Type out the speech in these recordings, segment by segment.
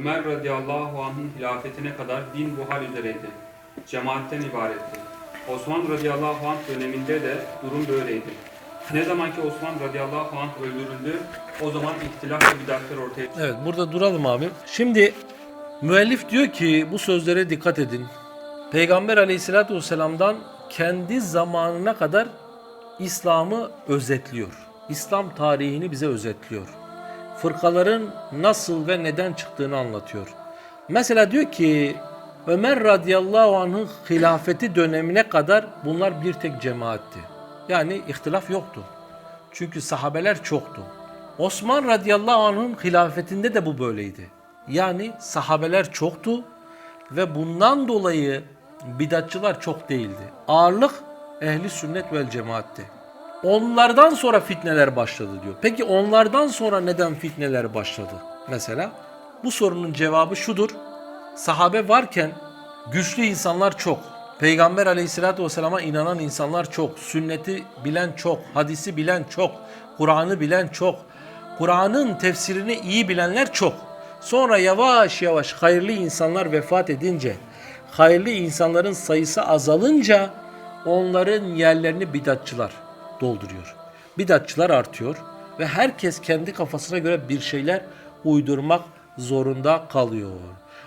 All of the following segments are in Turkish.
Ömer radıyallahu anh'ın hilafetine kadar din bu hal üzereydi. Cemaatten ibaretti. Osman radıyallahu anh döneminde de durum böyleydi. Ne zaman ki Osman radıyallahu anh öldürüldü, o zaman ihtilaf ve bidatler ortaya çıktı. Evet burada duralım abi. Şimdi müellif diyor ki bu sözlere dikkat edin. Peygamber aleyhissalatü vesselam'dan kendi zamanına kadar İslam'ı özetliyor. İslam tarihini bize özetliyor. Fırkaların nasıl ve neden çıktığını anlatıyor. Mesela diyor ki Ömer radıyallahu anh'ın hilafeti dönemine kadar bunlar bir tek cemaatti. Yani ihtilaf yoktu. Çünkü sahabeler çoktu. Osman radıyallahu anh'ın hilafetinde de bu böyleydi. Yani sahabeler çoktu ve bundan dolayı bidatçılar çok değildi. Ağırlık ehli sünnet vel cemaatti. Onlardan sonra fitneler başladı diyor. Peki onlardan sonra neden fitneler başladı? Mesela bu sorunun cevabı şudur. Sahabe varken güçlü insanlar çok. Peygamber aleyhissalatü vesselama inanan insanlar çok. Sünneti bilen çok. Hadisi bilen çok. Kur'an'ı bilen çok. Kur'an'ın tefsirini iyi bilenler çok. Sonra yavaş yavaş hayırlı insanlar vefat edince, hayırlı insanların sayısı azalınca onların yerlerini bidatçılar dolduruyor. Bidatçılar artıyor ve herkes kendi kafasına göre bir şeyler uydurmak zorunda kalıyor.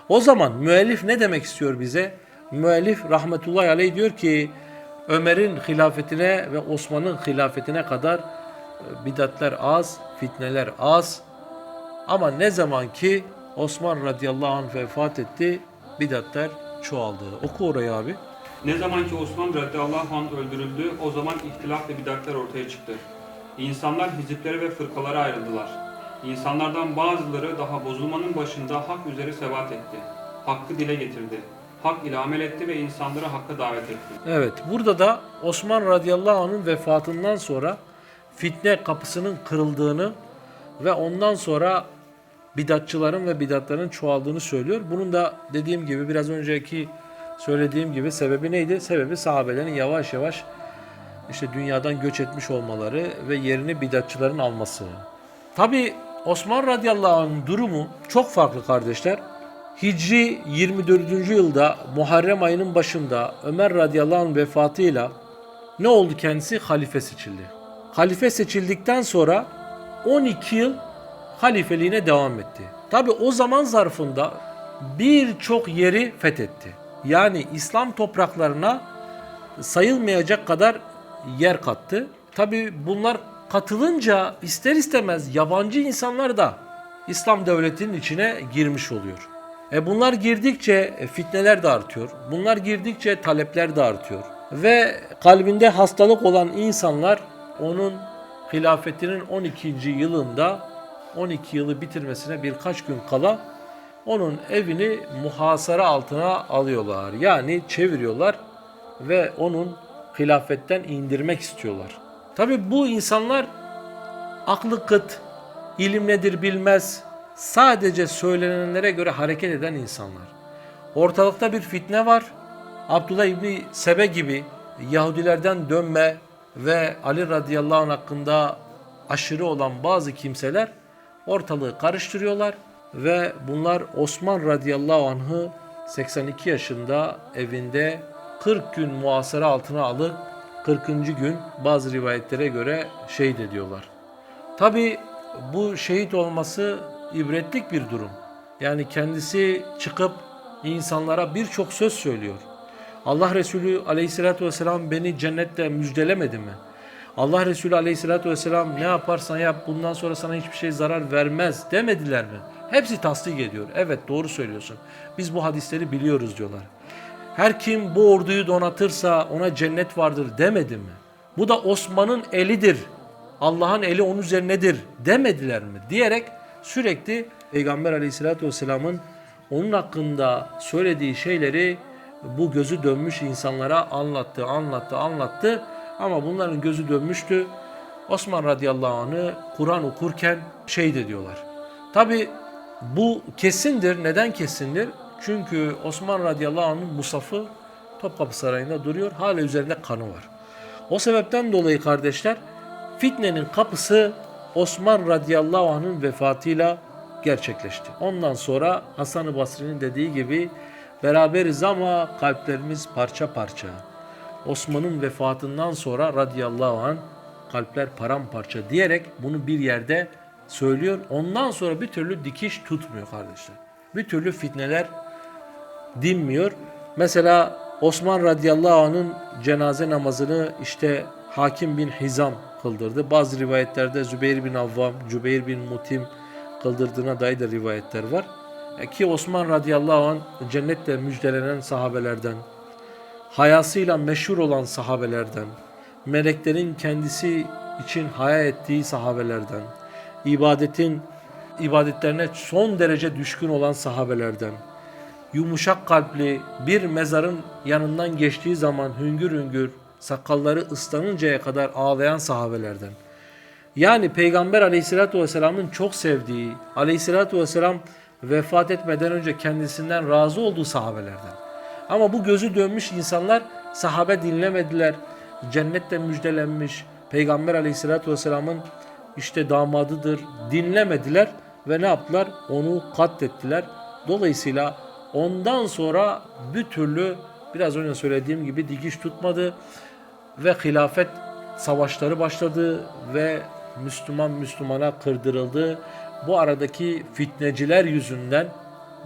O zaman müellif ne demek istiyor bize? Müellif rahmetullahi aleyh diyor ki Ömer'in hilafetine ve Osman'ın hilafetine kadar e, bidatler az, fitneler az. Ama ne zaman ki Osman radıyallahu anh vefat etti, bidatler çoğaldı. Oku orayı abi. Ne zaman ki Osman radıyallahu anh öldürüldü, o zaman ihtilaf ve bidatler ortaya çıktı. İnsanlar hiziplere ve fırkalara ayrıldılar. İnsanlardan bazıları daha bozulmanın başında hak üzere sebat etti. Hakkı dile getirdi. Hak ile amel etti ve insanları hakka davet etti. Evet, burada da Osman radıyallahu anh'ın vefatından sonra fitne kapısının kırıldığını ve ondan sonra bidatçıların ve bidatların çoğaldığını söylüyor. Bunun da dediğim gibi biraz önceki söylediğim gibi sebebi neydi? Sebebi sahabelerin yavaş yavaş işte dünyadan göç etmiş olmaları ve yerini bidatçıların alması. Tabi Osman radıyallahu anh'ın durumu çok farklı kardeşler. Hicri 24. yılda Muharrem ayının başında Ömer radıyallahu anh vefatıyla ne oldu kendisi? Halife seçildi. Halife seçildikten sonra 12 yıl halifeliğine devam etti. Tabi o zaman zarfında birçok yeri fethetti. Yani İslam topraklarına sayılmayacak kadar yer kattı. Tabi bunlar katılınca ister istemez yabancı insanlar da İslam devletinin içine girmiş oluyor. E bunlar girdikçe e, fitneler de artıyor. Bunlar girdikçe talepler de artıyor. Ve kalbinde hastalık olan insanlar onun hilafetinin 12. yılında 12 yılı bitirmesine birkaç gün kala onun evini muhasara altına alıyorlar. Yani çeviriyorlar ve onun hilafetten indirmek istiyorlar. Tabi bu insanlar aklı kıt, ilim nedir bilmez, sadece söylenenlere göre hareket eden insanlar. Ortalıkta bir fitne var. Abdullah İbni Sebe gibi Yahudilerden dönme ve Ali radıyallahu anh hakkında aşırı olan bazı kimseler ortalığı karıştırıyorlar ve bunlar Osman radıyallahu anh'ı 82 yaşında evinde 40 gün muhasara altına alıp 40. gün bazı rivayetlere göre şehit ediyorlar. Tabi bu şehit olması ibretlik bir durum. Yani kendisi çıkıp insanlara birçok söz söylüyor. Allah Resulü aleyhissalatü vesselam beni cennette müjdelemedi mi? Allah Resulü aleyhissalatü vesselam ne yaparsan yap bundan sonra sana hiçbir şey zarar vermez demediler mi? Hepsi tasdik ediyor. Evet doğru söylüyorsun. Biz bu hadisleri biliyoruz diyorlar. Her kim bu orduyu donatırsa ona cennet vardır demedi mi? Bu da Osman'ın elidir. Allah'ın eli onun üzerinedir demediler mi? Diyerek sürekli Peygamber aleyhissalatü vesselamın onun hakkında söylediği şeyleri bu gözü dönmüş insanlara anlattı, anlattı, anlattı. Ama bunların gözü dönmüştü. Osman radıyallahu anh'ı Kur'an okurken şehit ediyorlar. Tabi bu kesindir. Neden kesindir? Çünkü Osman radıyallahu anh'ın musafı Topkapı Sarayı'nda duruyor. Hala üzerinde kanı var. O sebepten dolayı kardeşler fitnenin kapısı Osman radıyallahu anh'ın vefatıyla gerçekleşti. Ondan sonra Hasan-ı Basri'nin dediği gibi beraberiz ama kalplerimiz parça parça. Osman'ın vefatından sonra radıyallahu an kalpler paramparça diyerek bunu bir yerde söylüyor. Ondan sonra bir türlü dikiş tutmuyor kardeşler. Bir türlü fitneler dinmiyor. Mesela Osman radıyallahu anh'ın cenaze namazını işte Hakim bin Hizam kıldırdı. Bazı rivayetlerde Zübeyir bin Avvam, Cübeyr bin Mutim kıldırdığına dair de rivayetler var. E Ki Osman radıyallahu anh cennetle müjdelenen sahabelerden, hayasıyla meşhur olan sahabelerden, meleklerin kendisi için hayal ettiği sahabelerden, ibadetin ibadetlerine son derece düşkün olan sahabelerden, yumuşak kalpli bir mezarın yanından geçtiği zaman hüngür hüngür sakalları ıslanıncaya kadar ağlayan sahabelerden. Yani Peygamber aleyhissalatü vesselamın çok sevdiği, aleyhissalatü vesselam vefat etmeden önce kendisinden razı olduğu sahabelerden. Ama bu gözü dönmüş insanlar sahabe dinlemediler. Cennette müjdelenmiş Peygamber aleyhissalatü vesselamın işte damadıdır dinlemediler ve ne yaptılar? Onu katlettiler. Dolayısıyla ondan sonra bir türlü biraz önce söylediğim gibi dikiş tutmadı ve hilafet savaşları başladı ve Müslüman Müslümana kırdırıldı. Bu aradaki fitneciler yüzünden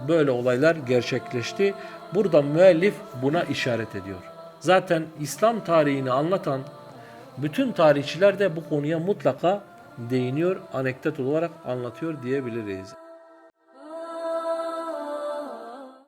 böyle olaylar gerçekleşti. Burada müellif buna işaret ediyor. Zaten İslam tarihini anlatan bütün tarihçiler de bu konuya mutlaka değiniyor, anekdot olarak anlatıyor diyebiliriz.